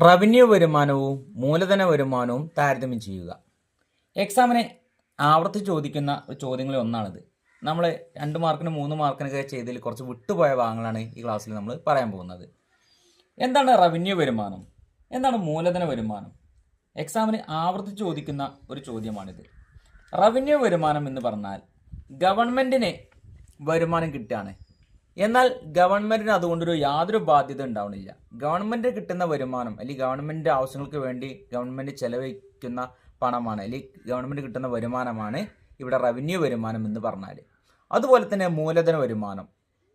Revenue വരുമാനവും മൂലധന വരുമാനവും താരതമ്യം ചെയ്യുക. എക്സാമിനെ ആവർത്തി ചോദിക്കുന്ന ചോദ്യങ്ങളിൽ ഒന്നാണിത്. നമ്മൾ രണ്ട് മാർക്കിന് മൂന്ന് മാർക്കിനൊക്കെ ചെയ്തതിൽ കുറച്ച് വിട്ടുപോയ ഭാഗങ്ങളാണ് ഈ ക്ലാസ്സിൽ നമ്മൾ പറയാൻ പോകുന്നത്. എന്താണ് റവന്യൂ വരുമാനം? എന്താണ് മൂലധന വരുമാനം? എക്സാമിന് ആവർത്തി ചോദിക്കുന്ന ഒരു ചോദ്യമാണിത്. റവന്യൂ വരുമാനം എന്ന് പറഞ്ഞാൽ ഗവൺമെന്റിന് വരുമാനം കിട്ടുകയാണ്. എന്നാൽ ഗവൺമെന്റിന് അതുകൊണ്ടൊരു യാതൊരു ബാധ്യത ഉണ്ടാവണില്ല. ഗവൺമെന്റ് കിട്ടുന്ന വരുമാനം അല്ലെങ്കിൽ ഗവൺമെന്റിന്റെ ആവശ്യങ്ങൾക്ക് വേണ്ടി ഗവൺമെന്റ് ചെലവഴിക്കുന്ന പണമാണ് അല്ലെങ്കിൽ ഗവൺമെന്റ് കിട്ടുന്ന വരുമാനമാണ് ഇവിടെ റവന്യൂ വരുമാനം എന്ന് പറഞ്ഞാൽ അതുപോലെ തന്നെ മൂലധന വരുമാനം.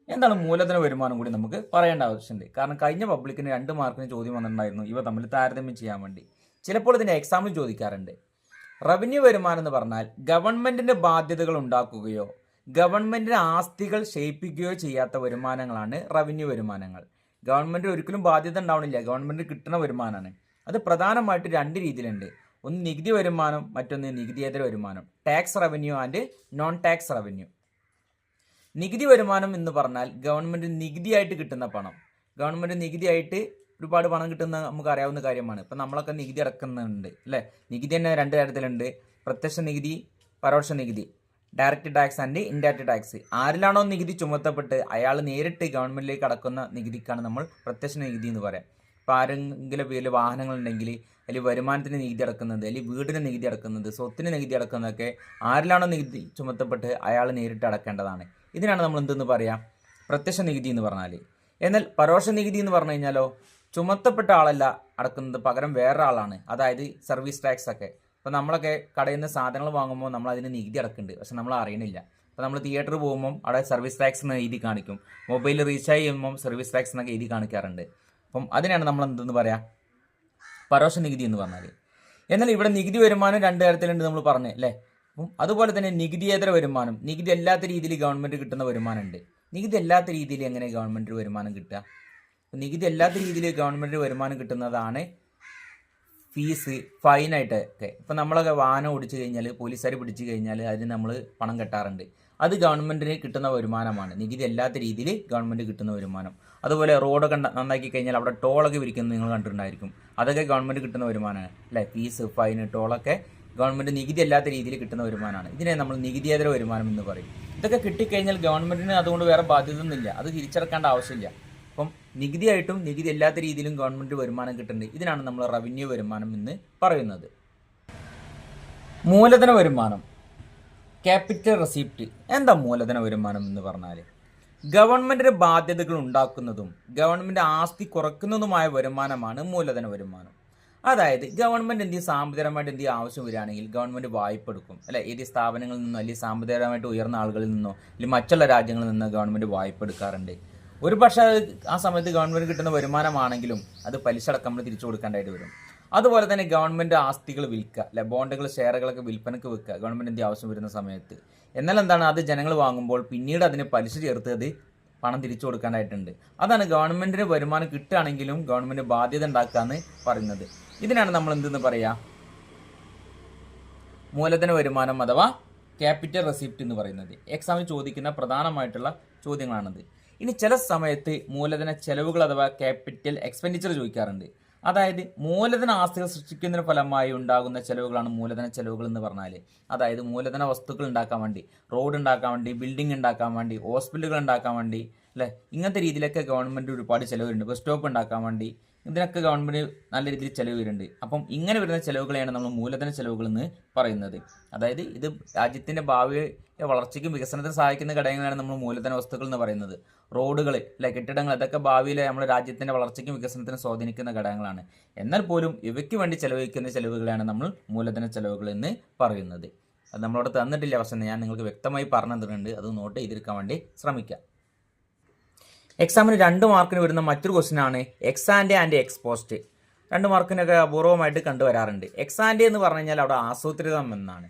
എന്താണ് മൂലധന വരുമാനം കൂടി നമുക്ക് പറയേണ്ട ആവശ്യമുണ്ട്. കാരണം കഴിഞ്ഞ പബ്ലിക്കിന് രണ്ട് മാർക്കിന് ചോദ്യം വന്നിട്ടുണ്ടായിരുന്നു ഇവ തമ്മിൽ താരതമ്യം ചെയ്യാൻ വേണ്ടി. ചിലപ്പോൾ ഇതിന്റെ എക്സാമ്പിൾ ചോദിക്കാറുണ്ട്. റവന്യൂ വരുമാനം എന്ന് പറഞ്ഞാൽ ഗവൺമെന്റിന്റെ ബാധ്യതകൾ ഉണ്ടാക്കുകയോ ഗവൺമെന്റിന് ആസ്തികൾ ക്ഷയിപ്പിക്കുകയോ ചെയ്യാത്ത വരുമാനങ്ങളാണ് റവന്യൂ വരുമാനങ്ങൾ. ഗവൺമെന്റ് ഒരിക്കലും ബാധ്യത ഉണ്ടാവണില്ല. ഗവൺമെന്റ് കിട്ടുന്ന വരുമാനമാണ്. അത് പ്രധാനമായിട്ട് രണ്ട് രീതിയിലുണ്ട്. ഒന്ന് നികുതി വരുമാനം മറ്റൊന്ന് നികുതിയേതര വരുമാനം. Tax revenue and non tax revenue നികുതി വരുമാനം എന്ന് പറഞ്ഞാൽ ഗവൺമെന്റ് നികുതിയായിട്ട് കിട്ടുന്ന പണം. ഗവൺമെന്റ് നികുതിയായിട്ട് ഒരുപാട് പണം കിട്ടുന്ന നമുക്ക് അറിയാവുന്ന കാര്യമാണ്. ഇപ്പം നമ്മളൊക്കെ നികുതി അടക്കുന്നുണ്ട് അല്ലേ? നികുതി തന്നെ രണ്ട് തരത്തിലുണ്ട്. പ്രത്യക്ഷ നികുതി പരോക്ഷ നികുതി. Direct tax and indirect tax. ആരിലാണോ നികുതി ചുമത്തപ്പെട്ട് അയാൾ നേരിട്ട് ഗവൺമെന്റിലേക്ക് അടക്കുന്ന നികുതിക്കാണ് നമ്മൾ പ്രത്യക്ഷ നികുതി എന്ന് പറയാം. ഇപ്പോൾ ആരെങ്കിലും പേരിൽ വാഹനങ്ങളുണ്ടെങ്കിൽ അതിൽ വരുമാനത്തിന് നികുതി അടക്കുന്നത് അല്ലെങ്കിൽ വീടിന് നികുതി അടക്കുന്നത് സ്വത്തിന് നികുതി അടക്കുന്നതൊക്കെ ആരിലാണോ നികുതി ചുമത്തപ്പെട്ട് അയാൾ നേരിട്ട് അടക്കേണ്ടതാണ്. ഇതിനാണ് നമ്മൾ എന്തെന്ന് പറയാം? പ്രത്യക്ഷ നികുതി എന്ന് പറഞ്ഞാൽ എന്നാൽ പരോക്ഷ നികുതി എന്ന് പറഞ്ഞു കഴിഞ്ഞാലോ ചുമത്തപ്പെട്ട ആളല്ല അടക്കുന്നത് പകരം വേറെ ആളാണ് അതായത് സർവീസ് ടാക്സ് ഒക്കെ. ഇപ്പോൾ നമ്മളൊക്കെ കടയിൽ നിന്ന് സാധനങ്ങൾ വാങ്ങുമ്പോൾ നമ്മൾ അതിന് നികുതി അടക്കുന്നുണ്ട്. പക്ഷെ നമ്മൾ അറിയണില്ല. അപ്പോൾ നമ്മൾ തിയേറ്ററിൽ പോകുമ്പോൾ അവിടെ സർവീസ് ടാക്സ് എന്ന് എഴുതി കാണിക്കും. മൊബൈൽ റീചാർജ് ചെയ്യുമ്പോൾ സർവീസ് ടാക്സ് എന്നൊക്കെ എഴുതി കാണിക്കാറുണ്ട്. അപ്പം അതിനാണ് നമ്മൾ എന്തെന്ന് പറയാ? പരോക്ഷ നികുതി എന്ന് പറഞ്ഞാൽ എന്നാൽ ഇവിടെ നികുതി വരുമാനം രണ്ട് തരത്തിലുണ്ട് നമ്മൾ പറഞ്ഞു അല്ലേ? അപ്പം അതുപോലെ തന്നെ നികുതിയേതര വരുമാനം. നികുതി അല്ലാത്ത രീതിയിൽ ഗവൺമെന്റ് കിട്ടുന്ന വരുമാനമുണ്ട്. നികുതി അല്ലാത്ത രീതിയിൽ എങ്ങനെ ഗവൺമെന്റ് വരുമാനം കിട്ടുക? നികുതി അല്ലാത്ത രീതിയിൽ ഗവൺമെന്റ് വരുമാനം കിട്ടുന്നതാണ് ഫീസ് ഫൈനായിട്ടൊക്കെ ഇപ്പം നമ്മളൊക്കെ വാഹനം ഓടിച്ചു കഴിഞ്ഞാൽ പോലീസുകാർ പിടിച്ചു കഴിഞ്ഞാൽ അതിന് നമ്മൾ പണം കെട്ടാറുണ്ട്. അത് ഗവൺമെന്റിന് കിട്ടുന്ന വരുമാനമാണ്. നികുതി അല്ലാത്ത രീതിയിൽ ഗവൺമെന്റ് കിട്ടുന്ന വരുമാനം. അതുപോലെ റോഡൊക്കെ നന്നാക്കി കഴിഞ്ഞാൽ അവിടെ ടോളൊക്കെ വിരിക്കുന്നത് നിങ്ങൾ കണ്ടിട്ടുണ്ടായിരിക്കും. അതൊക്കെ ഗവൺമെന്റ് കിട്ടുന്ന വരുമാനമാണ്. അല്ലേ? ഫീസ് ഫൈന് ടോളൊക്കെ ഗവൺമെന്റ് നികുതി അല്ലാത്ത രീതിയിൽ കിട്ടുന്ന വരുമാനമാണ്. ഇതിനെ നമ്മൾ നികുതിയേതര വരുമാനം എന്ന് പറയും. ഇതൊക്കെ കിട്ടിക്കഴിഞ്ഞാൽ ഗവൺമെന്റിന് അതുകൊണ്ട് വേറെ ബാധ്യത ഒന്നുമില്ല അത് തിരിച്ചടക്കേണ്ട ആവശ്യമില്ല. നികുതിയായിട്ടും നികുതി അല്ലാത്ത രീതിയിലും ഗവൺമെന്റ് വരുമാനം കിട്ടുന്നുണ്ട്. ഇതിനാണ് നമ്മൾ റവന്യൂ വരുമാനം എന്ന് പറയുന്നത്. മൂലധന വരുമാനം. ക്യാപിറ്റൽ റെസിപ്റ്റ് എന്താ മൂലധന വരുമാനം എന്ന് പറഞ്ഞാൽ ഗവൺമെന്റിന് ബാധ്യതകൾ ഉണ്ടാക്കുന്നതും ഗവൺമെന്റ് ആസ്തി കുറയ്ക്കുന്നതുമായ വരുമാനമാണ് മൂലധന വരുമാനം. അതായത് ഗവൺമെന്റ് എന്ത് സാമ്പത്തികമായിട്ട് എന്ത് ആവശ്യം വരികയാണെങ്കിൽ ഗവൺമെന്റ് വായ്പ എടുക്കും. അല്ലെ? ഏത് സ്ഥാപനങ്ങളിൽ നിന്നോ അല്ലെങ്കിൽ സാമ്പത്തികമായിട്ട് ഉയർന്ന ആളുകളിൽ നിന്നോ അല്ലെങ്കിൽ മറ്റുള്ള രാജ്യങ്ങളിൽ നിന്നോ ഗവൺമെന്റ് വായ്പ എടുക്കാറുണ്ട്. ഒരു പക്ഷേ അത് ആ സമയത്ത് ഗവൺമെന്റ് കിട്ടുന്ന വരുമാനമാണെങ്കിലും അത് പലിശ അടക്കം നമ്മൾ തിരിച്ചു കൊടുക്കേണ്ടതായിട്ട് വരും. അതുപോലെ തന്നെ ഗവൺമെന്റ് ആസ്തികൾ വിൽക്കുക അല്ലെ ബോണ്ടുകൾ ഷെയറുകളൊക്കെ വിൽപ്പനക്ക് വെക്കുക എന്ത് ആവശ്യം വരുന്ന സമയത്ത്. എന്നാൽ എന്താണ്? അത് ജനങ്ങൾ വാങ്ങുമ്പോൾ പിന്നീട് അതിന് പലിശ ചേർത്ത് അത് പണം തിരിച്ചു കൊടുക്കാനായിട്ടുണ്ട്. അതാണ് ഗവൺമെന്റിന് വരുമാനം കിട്ടുകയാണെങ്കിലും ഗവൺമെന്റ് ബാധ്യത ഉണ്ടാക്കാന്ന് പറയുന്നത്. ഇതിനാണ് നമ്മൾ എന്തെന്ന് പറയാ? മൂലധന വരുമാനം അഥവാ ക്യാപിറ്റൽ റെസിപ്റ്റ് എന്ന് പറയുന്നത്. എക്സാമിൽ ചോദിക്കുന്ന പ്രധാനമായിട്ടുള്ള ചോദ്യങ്ങളാണത്. ഇനി ചില സമയത്ത് മൂലധന ചെലവുകൾ അഥവാ ക്യാപിറ്റൽ എക്സ്പെൻഡിച്ചർ ചോദിക്കാറുണ്ട്. അതായത് മൂലധന ആസ്തികൾ സൃഷ്ടിക്കുന്നതിന് ഫലമായി ഉണ്ടാകുന്ന ചെലവുകളാണ് മൂലധന ചെലവുകൾ എന്ന് പറഞ്ഞാൽ അതായത് മൂലധന വസ്തുക്കൾ ഉണ്ടാക്കാൻ വേണ്ടി റോഡ് ഉണ്ടാക്കാൻ വേണ്ടി ബിൽഡിംഗ് ഉണ്ടാക്കാൻ വേണ്ടി ഹോസ്പിറ്റലുകൾ ഉണ്ടാക്കാൻ വേണ്ടി അല്ലേ? ഇങ്ങനത്തെ രീതിയിലൊക്കെ ഗവൺമെന്റ് ഒരുപാട് ചിലവുണ്ട് ബസ് സ്റ്റോപ്പ് ഉണ്ടാക്കാൻ വേണ്ടി ഇതിനൊക്കെ ഗവൺമെന്റ് നല്ല രീതിയിൽ ചിലവ് വരുന്നുണ്ട്. അപ്പം ഇങ്ങനെ വരുന്ന ചിലവുകളെയാണ് നമ്മൾ മൂലധന ചിലവുകൾ എന്ന് പറയുന്നത്. അതായത് ഇത് രാജ്യത്തിന്റെ ഭാവി വളർച്ചയ്ക്കും വികസനത്തിനും സഹായിക്കുന്ന ഘടകങ്ങളാണ് നമ്മൾ മൂലധന വസ്തുക്കൾ എന്ന് പറയുന്നത്. റോഡുകൾ അല്ലെ കെട്ടിടങ്ങൾ അതൊക്കെ ഭാവിയിൽ നമ്മുടെ രാജ്യത്തിന്റെ വളർച്ചയ്ക്കും വികസനത്തിനും സ്വാധീനിക്കുന്ന ഘടകങ്ങളാണ്. എന്നാൽ പോലും ഇവയ്ക്ക് വേണ്ടി ചെലവഴിക്കുന്ന ചെലവുകളാണ് നമ്മൾ മൂലധന ചെലവുകൾ എന്ന് പറയുന്നത്. അത് നമ്മളോട് തന്നിട്ടില്ല പക്ഷേ ഞാൻ നിങ്ങൾക്ക് വ്യക്തമായി പറഞ്ഞു തന്നിട്ടുണ്ട് അത് നോട്ട് ചെയ്തെടുക്കാൻ വേണ്ടി ശ്രമിക്കാം. എക്സാമിന് രണ്ട് മാർക്കിന് വരുന്ന മറ്റൊരു ക്വസ്റ്റ്യൻ ആണ് എക്സാൻഡെ ആൻഡ് എക്സ്പോസ്റ്റ് രണ്ട് മാർക്കിനൊക്കെ അപൂർവമായിട്ട് കണ്ടുവരാറുണ്ട്. എക്സാൻഡെ എന്ന് പറഞ്ഞു കഴിഞ്ഞാൽ അവിടെ ആസൂത്രിതം എന്നാണ്.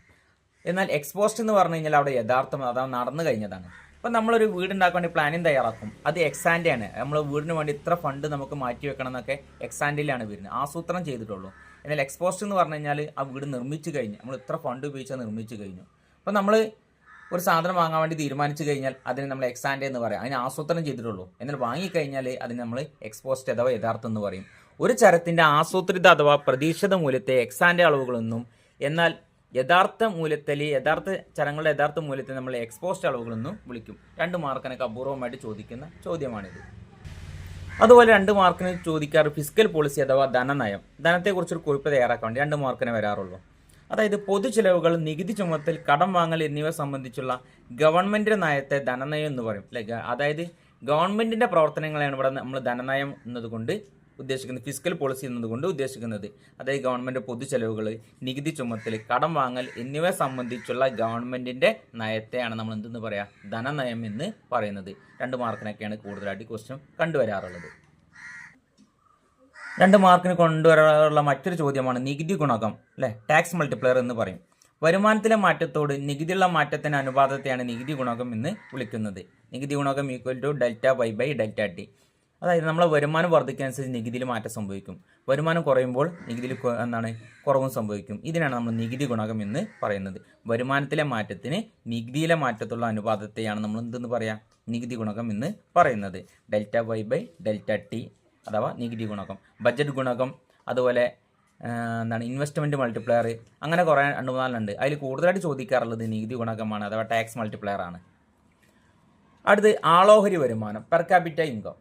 എന്നാൽ എക്സ്പോസ്റ്റ് എന്ന് പറഞ്ഞു കഴിഞ്ഞാൽ അവിടെ യഥാർത്ഥം അതാ നടന്നു കഴിഞ്ഞതാണ്. ഇപ്പം നമ്മളൊരു വീടുണ്ടാക്കാൻ വേണ്ടി പ്ലാനിങ് തയ്യാറാക്കും. അത് എക്സാൻഡെ ആണ്. നമ്മൾ വീടിന് വേണ്ടി ഇത്ര ഫണ്ട് നമുക്ക് മാറ്റി വെക്കണം എന്നൊക്കെ എക്സാൻഡിലാണ് വരുന്നത്. ആസൂത്രണം ചെയ്തിട്ടുള്ളൂ. എന്നാൽ എക്സ്പോസ്റ്റ് എന്ന് പറഞ്ഞു കഴിഞ്ഞാൽ ആ വീട് നിർമ്മിച്ചു കഴിഞ്ഞു. നമ്മൾ ഇത്ര ഫണ്ട് ഉപയോഗിച്ചാൽ നിർമ്മിച്ചു കഴിഞ്ഞു. അപ്പം നമ്മൾ ഒരു സാധനം വാങ്ങാൻ വേണ്ടി തീരുമാനിച്ചു കഴിഞ്ഞാൽ അതിന് നമ്മൾ എക്സാൻഡ് എന്ന് പറയാം. അതിന് ആസൂത്രണം ചെയ്തിട്ടുള്ളൂ. എന്നാൽ വാങ്ങിക്കഴിഞ്ഞാൽ അതിന് നമ്മൾ എക്സ്പോസ്റ്റ് അഥവാ യഥാർത്ഥം എന്ന് പറയും. ഒരു ചരത്തിന്റെ ആസൂത്രിത അഥവാ പ്രതീക്ഷിത മൂല്യത്തെ എക്സാൻഡ് അളവുകളെന്നും എന്നാൽ യഥാർത്ഥ മൂല്യത്തിൽ യഥാർത്ഥ ചരങ്ങളുടെ യഥാർത്ഥ മൂല്യത്തെ നമ്മൾ എക്സ്പോസ്റ്റ് അളവുകളെന്നും വിളിക്കും. രണ്ട് മാർക്കിനൊക്കെ അപൂർവമായിട്ട് ചോദിക്കുന്ന ചോദ്യമാണിത്. അതുപോലെ രണ്ട് മാർക്കിന് ചോദിക്കാറ് ഫിസിക്കൽ പോളിസി അഥവാ ധനനയം. ധനത്തെക്കുറിച്ചൊരു കുറിപ്പ് തയ്യാറാക്കാൻ വേണ്ടി രണ്ട് മാർക്കിനെ വരാറുള്ളൂ. അതായത് പൊതു ചെലവുകൾ നികുതി ചുമത്തൽ കടം വാങ്ങൽ എന്നിവ സംബന്ധിച്ചുള്ള ഗവൺമെന്റ് നയത്തെ ധനനയം എന്ന് പറയും. ലൈക്ക് അതായത് ഗവൺമെന്റിന്റെ പ്രവർത്തനങ്ങളെയാണ് ഇവിടെ നമ്മൾ ധനനയം എന്നതുകൊണ്ട് ഉദ്ദേശിക്കുന്നത് ഫിസിക്കൽ പോളിസി എന്നതുകൊണ്ട് ഉദ്ദേശിക്കുന്നത്. അതായത് ഗവൺമെന്റ് പൊതു ചെലവുകൾ നികുതി ചുമത്തൽ കടം വാങ്ങൽ എന്നിവ സംബന്ധിച്ചുള്ള ഗവൺമെന്റിന്റെ നയത്തെയാണ് നമ്മൾ എന്തെന്ന് പറയുക ധനനയം എന്ന് പറയുന്നത്. രണ്ട് മാർക്കിനൊക്കെയാണ് കൂടുതലായിട്ട് ക്വസ്റ്റ്യൻ കണ്ടുവരാറുള്ളത്. രണ്ട് മാർക്കിന് കൊണ്ടുവരാനുള്ള മറ്റൊരു ചോദ്യമാണ് നികുതി ഗുണകം അല്ലേ? ടാക്സ് മൾട്ടിപ്ലയർ എന്ന് പറയും. വരുമാനത്തിലെ മാറ്റത്തോട് നികുതിയുള്ള മാറ്റത്തിന് അനുപാതത്തെയാണ് നികുതി ഗുണകം എന്ന് വിളിക്കുന്നത്. നികുതി ഗുണകം equal to delta Y by delta T അതായത് നമ്മളെ വരുമാനം വർദ്ധിക്കുന്നതനുസരിച്ച് നികുതിയിൽ മാറ്റം സംഭവിക്കും. വരുമാനം കുറയുമ്പോൾ നികുതിയിൽ എന്താണ്? കുറവും സംഭവിക്കും. ഇതിനാണ് നമ്മൾ നികുതി ഗുണകം എന്ന് പറയുന്നത്. വരുമാനത്തിലെ മാറ്റത്തിന് നികുതിയിലെ മാറ്റത്തുള്ള അനുപാതത്തെയാണ് നമ്മൾ എന്തെന്ന് പറയാം? നികുതി ഗുണകം എന്ന് പറയുന്നത്. Delta Y by delta T അഥവാ നികുതി ഗുണകം ബഡ്ജറ്റ് ഗുണകം അതുപോലെ എന്താണ് ഇൻവെസ്റ്റ്മെന്റ് മൾട്ടിപ്ലയർ അങ്ങനെ കുറേ രണ്ട് മൂന്നാലുണ്ട് അതിൽ കൂടുതലായിട്ട് ചോദിക്കാറുള്ളത് നികുതി ഗുണകമാണ് അഥവാ ടാക്സ് മൾട്ടിപ്ലയർ ആണ്. അടുത്ത് ആളോഹരി വരുമാനം പെർ ക്യാപിറ്റ ഇൻകം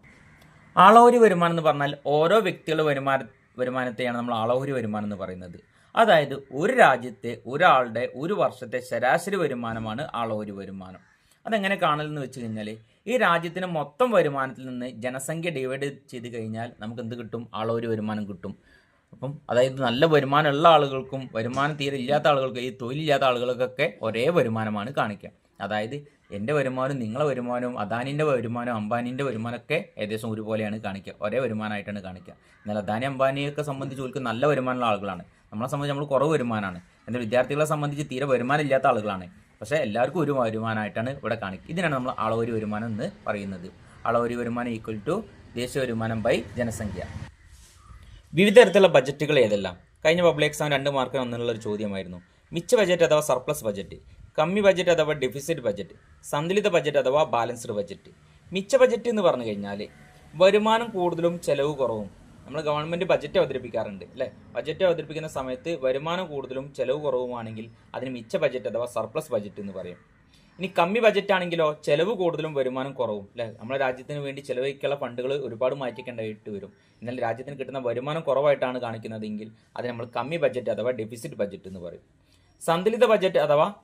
ആളോഹരി വരുമാനം എന്ന് പറഞ്ഞാൽ ഓരോ വ്യക്തികളുടെ വരുമാന വരുമാനത്തെയാണ് നമ്മൾ ആളോഹരി വരുമാനം എന്ന് പറയുന്നത്. അതായത് ഒരു രാജ്യത്തെ ഒരാളുടെ ഒരു വർഷത്തെ ശരാശരി വരുമാനമാണ് ആളോഹരി വരുമാനം. അതെങ്ങനെ കാണലെന്ന് വെച്ച് കഴിഞ്ഞാൽ ഈ രാജ്യത്തിന് മൊത്തം വരുമാനത്തിൽ നിന്ന് ജനസംഖ്യ ഡിവൈഡ് ചെയ്ത് കഴിഞ്ഞാൽ നമുക്ക് എന്ത് കിട്ടും? ആളൊരു വരുമാനം കിട്ടും. അപ്പം അതായത് നല്ല വരുമാനമുള്ള ആളുകൾക്കും വരുമാനം തീരെ ഇല്ലാത്ത ആളുകൾക്കും ഈ തൊഴിലില്ലാത്ത ആളുകൾക്കൊക്കെ ഒരേ വരുമാനമാണ് കാണിക്കുക. അതായത് എന്റെ വരുമാനവും നിങ്ങളെ വരുമാനവും അദാനിന്റെ വരുമാനവും അംബാനിന്റെ വരുമാനമൊക്കെ ഏകദേശം ഒരുപോലെയാണ് കാണിക്കുക. ഒരേ വരുമാനമായിട്ടാണ് കാണിക്കുക. എന്നാൽ അദാനി അംബാനിയൊക്കെ സംബന്ധിച്ച് ചോദിക്കും നല്ല വരുമാനമുള്ള ആളുകളാണ്. നമ്മളെ സംബന്ധിച്ച് നമ്മൾ കുറവ് വരുമാനമാണ്. എന്നാൽ വിദ്യാർത്ഥികളെ സംബന്ധിച്ച് തീരെ വരുമാനം ഇല്ലാത്ത ആളുകളാണ്. പക്ഷേ എല്ലാവർക്കും ഒരു വരുമാനമായിട്ടാണ് ഇവിടെ കാണിക്കുക ഇതിനാണ് നമ്മൾ അളവരി വരുമാനം എന്ന് പറയുന്നത്. അളവരി വരുമാനം ഈക്വൽ ടു ദേശീയ വരുമാനം ബൈ ജനസംഖ്യ. വിവിധ തരത്തിലുള്ള ബജറ്റുകൾ ഏതെല്ലാം? കഴിഞ്ഞ പബ്ലിക് എക്സാം രണ്ട് മാർക്ക് ഒന്നുള്ള ഒരു ചോദ്യമായിരുന്നു. മിച്ച ബജറ്റ് അഥവാ സർപ്ലസ് ബജറ്റ് കമ്മി ബജറ്റ് അഥവാ ഡെഫിസിറ്റ് ബജറ്റ് സന്തുലിത ബജറ്റ് അഥവാ ബാലൻസ്ഡ് ബജറ്റ് മിച്ച ബജറ്റ് എന്ന് പറഞ്ഞു കഴിഞ്ഞാൽ വരുമാനം കൂടുതലും ചെലവ് കുറവും നമ്മൾ ഗവൺമെന്റ് ബജറ്റ് അവതരിപ്പിക്കാറുണ്ട് അല്ലേ? ബജറ്റ് അവതരിപ്പിക്കുന്ന സമയത്ത് വരുമാനം കൂടുതലും ചെലവ് കുറവുമാണെങ്കിൽ അതിന് മിച്ച ബജറ്റ് അഥവാ സർപ്ലസ് ബജറ്റ് എന്ന് പറയും. ഇനി കമ്മി ബജറ്റ് ആണെങ്കിലോ ചെലവ് കൂടുതലും വരുമാനം കുറവും അല്ലേ? നമ്മുടെ രാജ്യത്തിന് വേണ്ടി ചിലവഴിക്കാനുള്ള ഫണ്ടുകൾ ഒരുപാട് മാറ്റിക്കേണ്ടതായിട്ട് വരും. എന്നാൽ രാജ്യത്തിന് കിട്ടുന്ന വരുമാനം കുറവായിട്ടാണ് കാണിക്കുന്നതെങ്കിൽ അത് നമ്മൾ കമ്മി ബജറ്റ് അഥവാ ഡെഫിസിറ്റ് ബജറ്റ് എന്ന് പറയും. സന്തുലിത ബജറ്റ് അഥവാ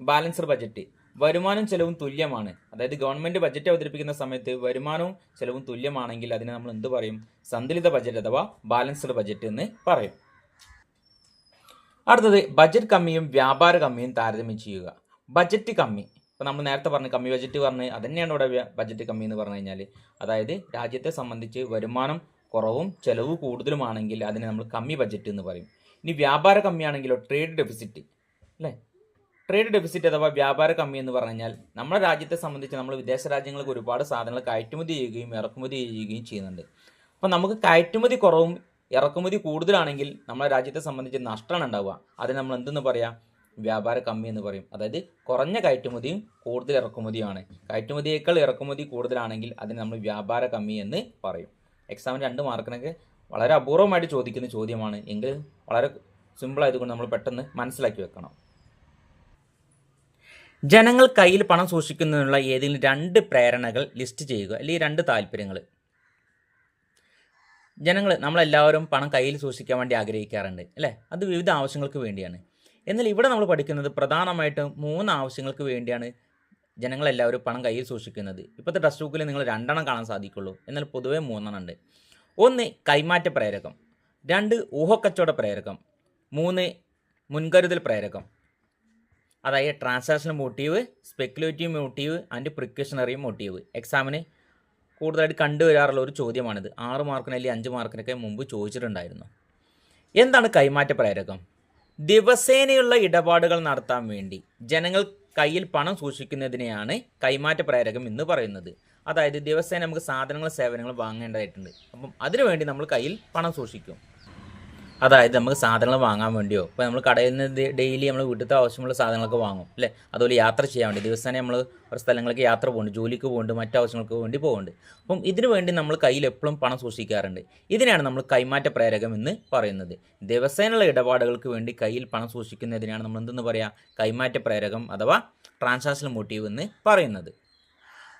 ബാലൻസ്ഡ് ബജറ്റ് വരുമാനം ചെലവും തുല്യമാണ്. അതായത് ഗവൺമെന്റ് ബജറ്റ് അവതരിപ്പിക്കുന്ന സമയത്ത് വരുമാനവും ചെലവും തുല്യമാണെങ്കിൽ അതിനെ നമ്മൾ എന്ത് പറയും? സന്തുലിത ബജറ്റ് അഥവാ ബാലൻസ്ഡ് ബജറ്റ് എന്ന് പറയും. അടുത്തത് ബജറ്റ് കമ്മിയും വ്യാപാര കമ്മിയും താരതമ്യം ചെയ്യുക. ബജറ്റ് കമ്മി. ഇപ്പം നമ്മൾ നേരത്തെ പറഞ്ഞ കമ്മി ബജറ്റ് പറഞ്ഞ് തന്നെയാണ് ഇവിടെ ബജറ്റ് കമ്മി എന്ന് പറഞ്ഞു കഴിഞ്ഞാൽ അതായത് രാജ്യത്തെ സംബന്ധിച്ച് വരുമാനം കുറവും ചെലവ് കൂടുതലുമാണെങ്കിൽ അതിനെ നമ്മൾ കമ്മി ബജറ്റ് എന്ന് പറയും. ഇനി വ്യാപാര കമ്മിയാണെങ്കിലോ ട്രേഡ് ഡെഫിസിറ്റ് അല്ലേ? ട്രേഡ് ഡെഫിസിറ്റ് അഥവാ വ്യാപാര കമ്മി എന്ന് പറഞ്ഞു കഴിഞ്ഞാൽ നമ്മുടെ രാജ്യത്തെ സംബന്ധിച്ച് നമ്മൾ വിദേശ രാജ്യങ്ങൾക്ക് ഒരുപാട് സാധനങ്ങൾ കയറ്റുമതി ചെയ്യുകയും ഇറക്കുമതി ചെയ്യുകയും ചെയ്യുന്നുണ്ട്. അപ്പോൾ നമുക്ക് കയറ്റുമതി കുറവും ഇറക്കുമതി കൂടുതലാണെങ്കിൽ നമ്മുടെ രാജ്യത്തെ സംബന്ധിച്ച് നഷ്ടമാണ് ഉണ്ടാവുക. അതിന് നമ്മൾ എന്തെന്ന് പറയാം? വ്യാപാര കമ്മി എന്ന് പറയും. അതായത് കുറഞ്ഞ കയറ്റുമതിയും കൂടുതൽ ഇറക്കുമതിയുമാണ്. കയറ്റുമതിയേക്കാൾ ഇറക്കുമതി കൂടുതലാണെങ്കിൽ അതിന് നമ്മൾ വ്യാപാര കമ്മി എന്ന് പറയും. എക്സാമിന് രണ്ട് മാർക്കിനൊക്കെ വളരെ അപൂർവമായിട്ട് ചോദിക്കുന്ന ചോദ്യമാണ്. എങ്കിൽ വളരെ സിമ്പിൾ ആയതുകൊണ്ട് നമ്മൾ പെട്ടെന്ന് മനസ്സിലാക്കി വെക്കണം. ജനങ്ങൾ കയ്യിൽ പണം സൂക്ഷിക്കുന്നതിനുള്ള ഏതെങ്കിലും രണ്ട് പ്രേരണകൾ ലിസ്റ്റ് ചെയ്യുക അല്ലെങ്കിൽ രണ്ട് താല്പര്യങ്ങൾ. ജനങ്ങൾ നമ്മളെല്ലാവരും പണം കയ്യിൽ സൂക്ഷിക്കാൻ വേണ്ടി ആഗ്രഹിക്കാറുണ്ട് അല്ലേ? അത് വിവിധ ആവശ്യങ്ങൾക്ക് വേണ്ടിയാണ്. എന്നാൽ ഇവിടെ നമ്മൾ പഠിക്കുന്നത് പ്രധാനമായിട്ടും മൂന്ന് ആവശ്യങ്ങൾക്ക് വേണ്ടിയാണ് ജനങ്ങളെല്ലാവരും പണം കയ്യിൽ സൂക്ഷിക്കുന്നത്. ഇപ്പോഴത്തെ ടെക്സ്റ്റ് ബുക്കിൽ നിങ്ങൾ രണ്ടെണ്ണം കാണാൻ സാധിക്കുള്ളൂ എന്നാൽ പൊതുവേ മൂന്നെണ്ണം ഉണ്ട് ഒന്ന് കൈമാറ്റ പ്രേരകം. രണ്ട് ഊഹക്കച്ചവട പ്രേരകം. മൂന്ന് മുൻകരുതൽ പ്രേരകം. അതായത് transaction motive speculative motive and precautionary motive എക്സാമിന് കൂടുതലായിട്ട് കണ്ടുവരാറുള്ള ഒരു ചോദ്യമാണിത്. ആറ് മാർക്കിന് അല്ലെങ്കിൽ അഞ്ച് മാർക്കിനൊക്കെ മുമ്പ് ചോദിച്ചിട്ടുണ്ടായിരുന്നു. എന്താണ് കൈമാറ്റ പ്രേരകം? ദിവസേനയുള്ള ഇടപാടുകൾ നടത്താൻ വേണ്ടി ജനങ്ങൾ കയ്യിൽ പണം സൂക്ഷിക്കുന്നതിനെയാണ് കൈമാറ്റ പ്രേരകം എന്ന് പറയുന്നത്. അതായത് ദിവസേന നമുക്ക് സാധനങ്ങളും സേവനങ്ങളും വാങ്ങേണ്ടതായിട്ടുണ്ട്. അപ്പം അതിനുവേണ്ടി നമ്മൾ കയ്യിൽ പണം സൂക്ഷിക്കും. അതായത് നമുക്ക് സാധനങ്ങൾ വാങ്ങാൻ വേണ്ടിയോ. ഇപ്പോൾ നമ്മൾ കടയിൽ നിന്ന് ഡെയിലി നമ്മൾ വീട്ടിലത്തെ ആവശ്യമുള്ള സാധനങ്ങളൊക്കെ വാങ്ങും അല്ലേ? അതുപോലെ യാത്ര ചെയ്യാൻ വേണ്ടി. ദിവസേന നമ്മൾ ഒരു സ്ഥലങ്ങളിലേക്ക് യാത്ര പോകുന്നുണ്ട് ജോലിക്ക് പോകുന്നുണ്ട് മറ്റു ആവശ്യങ്ങൾക്ക് വേണ്ടി പോകുന്നുണ്ട് അപ്പം ഇതിനു വേണ്ടി നമ്മൾ കയ്യിൽ എപ്പോഴും പണം സൂക്ഷിക്കാറുണ്ട്. ഇതിനാണ് നമ്മൾ കൈമാറ്റ പ്രേരകം എന്ന് പറയുന്നത്. ദിവസേനയുള്ള ഇടപാടുകൾക്ക് വേണ്ടി കയ്യിൽ പണം സൂക്ഷിക്കുന്നതിനാണ് നമ്മൾ എന്തെന്ന് പറയുക കൈമാറ്റ പ്രേരകം അഥവാ ട്രാൻസാക്ഷൻ മോട്ടീവ് എന്ന് പറയുന്നത്.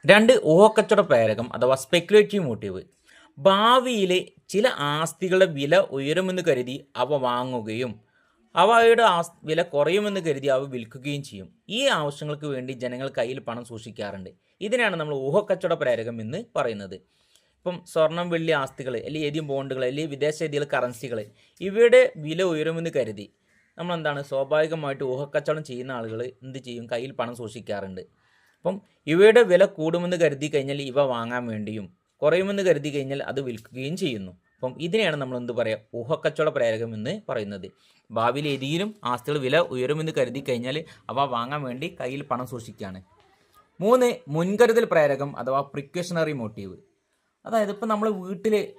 രണ്ട് ഊഹക്കച്ചവട പ്രേരകം അഥവാ സ്പെക്കുലേറ്റീവ് മോട്ടീവ് ഭാവിയിൽ ചില ആസ്തികളുടെ വില ഉയരുമെന്ന് കരുതി അവ വാങ്ങുകയും അവയുടെ ആസ് വില കുറയുമെന്ന് കരുതി അവ വിൽക്കുകയും ചെയ്യും. ഈ ആവശ്യങ്ങൾക്ക് വേണ്ടി ജനങ്ങൾ കയ്യിൽ പണം സൂക്ഷിക്കാറുണ്ട്. ഇതിനാണ് നമ്മൾ ഊഹക്കച്ചവട പ്രേരകം എന്ന് പറയുന്നത്. ഇപ്പം സ്വർണം വെള്ളി ആസ്തികൾ അല്ലെങ്കിൽ ഏതെങ്കിലും ബോണ്ടുകൾ അല്ലെങ്കിൽ വിദേശ രീതിയിലെ കറൻസികൾ ഇവയുടെ വില ഉയരുമെന്ന് കരുതി നമ്മൾ എന്താണ് സ്വാഭാവികമായിട്ട് ഊഹക്കച്ചവടം ചെയ്യുന്ന ആളുകൾ എന്ത് ചെയ്യും? കയ്യിൽ പണം സൂക്ഷിക്കാറുണ്ട്. അപ്പം ഇവയുടെ വില കൂടുമെന്ന് കരുതി കഴിഞ്ഞാൽ ഇവ വാങ്ങാൻ വേണ്ടിയും കുറയുമെന്ന് കരുതി കഴിഞ്ഞാൽ അത് വിൽക്കുകയും ചെയ്യുന്നു. അപ്പം ഇതിനെയാണ് നമ്മൾ എന്ത് പറയുക ഊഹക്കച്ചവട പ്രേരകം എന്ന് പറയുന്നത്. ഭാവിയിൽ ഏതെങ്കിലും ആസ്തികൾ വില ഉയരുമെന്ന് കരുതി കഴിഞ്ഞാൽ അവ വാങ്ങാൻ വേണ്ടി കയ്യിൽ പണം സൂക്ഷിക്കുകയാണ്. മൂന്ന് മുൻകരുതൽ പ്രേരകം അഥവാ പ്രിക്വഷണറി മോട്ടീവ് അതായത് ഇപ്പം നമ്മൾ വീട്ടിലെ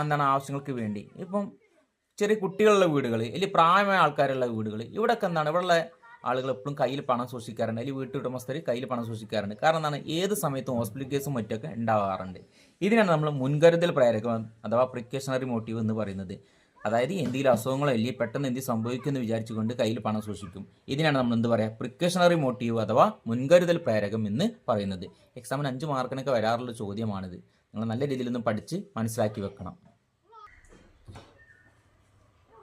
എന്താണ് ആവശ്യങ്ങൾക്ക് വേണ്ടി. ഇപ്പം ചെറിയ കുട്ടികളുള്ള വീടുകൾ അല്ലെങ്കിൽ പ്രായമായ ആൾക്കാരുള്ള വീടുകൾ ഇവിടെയൊക്കെ എന്താണ്? ഇവിടെയുള്ള ആളുകൾ എപ്പോഴും കയ്യിൽ പണം സൂക്ഷിക്കാറുണ്ട്. അല്ലെങ്കിൽ വീട്ടുടമസ്ഥർ കയ്യിൽ പണം സൂക്ഷിക്കാറുണ്ട്. കാരണം എന്താണ്? ഏത് സമയത്തും ഹോസ്പിറ്റൽ കേസും മറ്റൊക്കെ ഉണ്ടാവാറുണ്ട്. ഇതിനാണ് നമ്മൾ മുൻകരുതൽ പ്രേരകം അഥവാ പ്രിക്കഷണറി മോട്ടീവ് എന്ന് പറയുന്നത്. അതായത് എന്തെങ്കിലും അസുഖങ്ങളോ അല്ലെങ്കിൽ പെട്ടെന്ന് എന്ത് സംഭവിക്കുമെന്ന് വിചാരിച്ചുകൊണ്ട് കയ്യിൽ പണം സൂക്ഷിക്കും. ഇതിനാണ് നമ്മൾ എന്ത് പറയുക പ്രിക്കഷണറി മോട്ടീവ് അഥവാ മുൻകരുതൽ പ്രേരകം എന്ന് പറയുന്നത്. എക്സാമിന് അഞ്ച് മാർക്കിനൊക്കെ വരാറുള്ള ചോദ്യമാണിത്. നിങ്ങൾ നല്ല രീതിയിൽ ഒന്ന് പഠിച്ച് മനസ്സിലാക്കി വെക്കണം.